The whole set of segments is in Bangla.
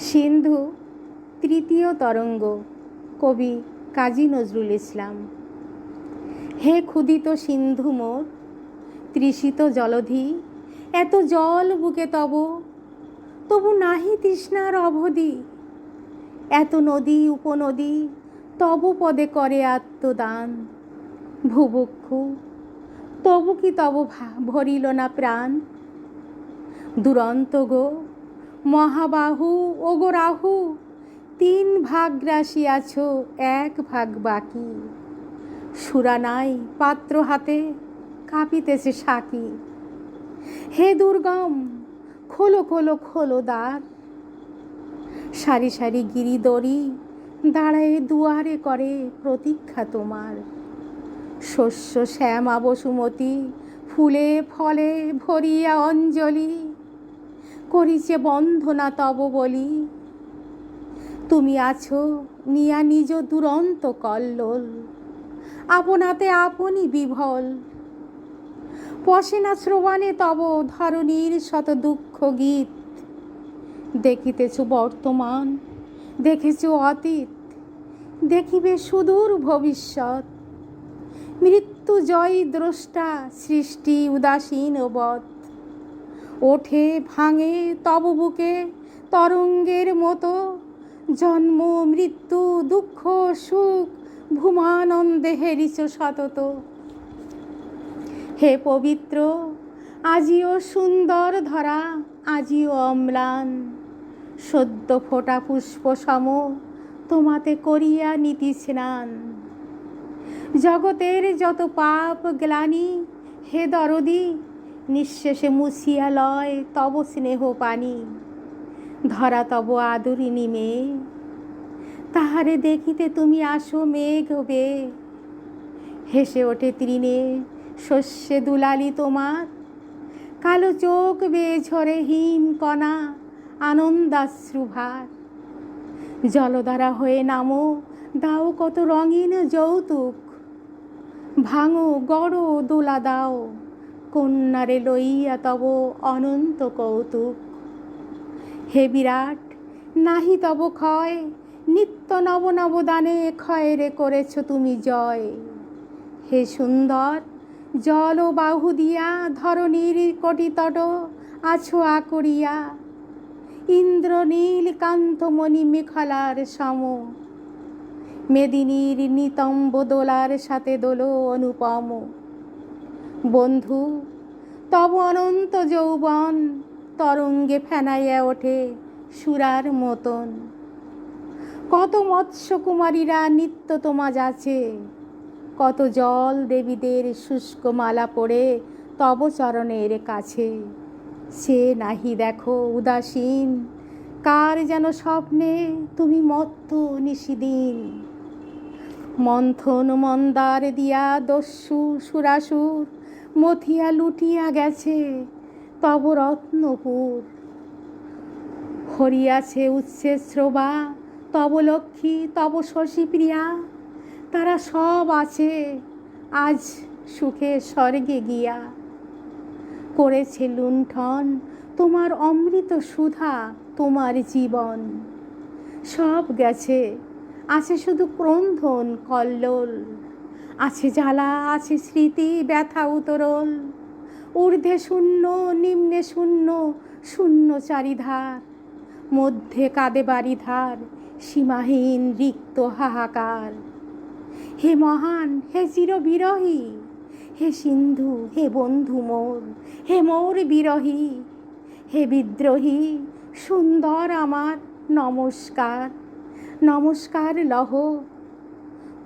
সিন্ধু, তৃতীয় তরঙ্গ, কবি কাজী নজরুল ইসলাম। হে ক্ষুদিত সিন্ধু মোর, তৃষিত জলধি, এত জল বুকে তব, তবু নাহি তৃষ্ণার অবধি। এত নদী উপনদী, তব পদে করে আত্মদান। ভুবক্ষু, তবু কি তব ভরিল না প্রাণ? দুরন্ত গো মহাবাহু ওগো রাহু তিন ভাগ রাশিয়াছ এক ভাগ বাকি। সুরা নাই পাত্র হাতে, কাঁপিতেছে সাকি। হে দুর্গম, খোলো খোলো খোলো দ্বার। সারি সারি গিরি দড়ি দাঁড়ায় দুয়ারে করে প্রতীক্ষা তোমার। শস্য, শ্যামা, বসুমতী, ফুলে, ফলে ভরিয়া অঞ্জলি। করিছে বন্ধনা তব বলি। তুমি আছো নিয়া নিজ দুরন্ত কল্লোল। আপনাতে আপনি বিভল। পশে না শ্রবণে তব ধরণীর শত দুঃখ গীত। দেখিতেছ বর্তমান, দেখেছ অতীত, দেখিবে সুদূর ভবিষ্যৎ। মৃত্যু জয় দ্রষ্টা সৃষ্টি উদাসীন বধ। ওঠে, ভাঙে তব বুকে তরঙ্গের মতো। জন্ম, মৃত্যু, দুঃখ, সুখ, ভূমানন্দে হেরিছ সতত। হে পবিত্র, আজিও সুন্দর ধরা, আজিও অম্লান। সদ্য ফোটা পুষ্প সম, তোমাতে করিয়া নীতি স্নান। জগতের যত পাপ গ্লানি, হে দরদি নিঃশেষে মুছিয়া লয় তব স্নেহ পানি। ধরা তব আদরিনী মেয়ে তাহারে দেখিতে তুমি আসো মেঘ বে। হেসে ওঠে তৃণে, শস্যে দুলালি তোমার। কালো চোখ বেয়ে ঝরে হিম কণা, আনন্দাশ্রুভার। জলধারা হয়ে নামো, দাও কত রঙিন যৌতুক। ভাঙো গড়ো দোলা দাও। কন্যারে লইয়া তব অনন্ত কৌতুক। হে বিরাট, নাহি তব ক্ষয়, নিত্য নব নব নবদানে ক্ষয়েরে করেছ তুমি জয়। হে সুন্দর, জল ও বাহু দিয়া ধরণীর কটিতট আছো আকরিয়া। ইন্দ্র নীল কান্তমণি মেখলার সম। মেদিনীর নিতম্ব দোলার সাথে দোলো অনুপম। বন্ধু, তব অনন্ত যৌবন তরঙ্গে ফেনাইয়া ওঠে সুরার মতন। কত মৎস্য কুমারীরা নিত্য তোমা যাচ্ছে কত জল দেবীদের শুষ্ক মালা পড়ে তব চরণের কাছে। সে নাহি দেখো উদাসীন, কার যেন স্বপ্নে তুমি মত্ত নিশিদিন। মন্থন মন্দার দিয়া দস্যু সুরাসুর মথিয়া লুটিয়া গেছে, তব রত্নপুর। হরিয়াছে উচ্ছে শ্রবা, তব লক্ষ্মী, তব শশী প্রিয়া তারা সব আছে, আজ সুখে স্বর্গে গিয়া। করেছে লুণ্ঠন তোমার অমৃত সুধা, তোমার জীবন। সব গেছে, আছে শুধু ক্রন্ধন কল্লোল। আছে জ্বালা, আছে স্মৃতি, ব্যথা উতরল ঊর্ধ্বে শূন্য, নিম্নে শূন্য শূন্য চারিধার। মধ্যে কাঁদে বাড়িধার সীমাহীন রিক্ত হাহাকার। হে মহান, হে চির বিরহী হে সিন্ধু, হে বন্ধু মোর, হে মোর বিরহী, হে বিদ্রোহী, সুন্দর আমার নমস্কার। নমস্কার লহ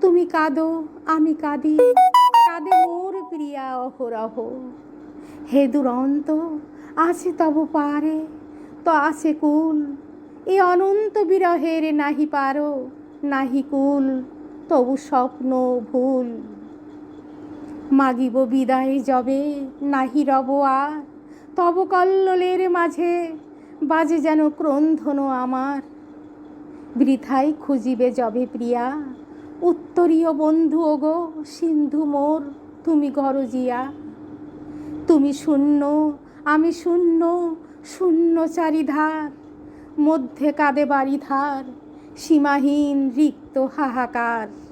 তুমি কাঁদো, আমি কাঁদি। কাঁদে মোর প্রিয়া অহরহ। হে দুরন্ত, আছে তব পারে, তো আছে কুল। এ অনন্ত বিরহের নাহি পারো, নাহি কুল, তবু স্বপ্ন ভুল। মাগিব বিদায় যবে, নাহি রব আর। তব কল্লোলের মাঝে, বাজে যেন ক্রন্ধন আমার। বৃথাই খুঁজিবে যবে প্রিয়া উত্তরীয় বন্ধু, ওগো, সিন্ধু মোর, তুমি গরজিয়া। তুমি শূন্য, আমি শূন্য শূন্য চারিধার। মধ্যে কাঁদে বাড়িধার, সীমাহীন রিক্ত হাহাকার।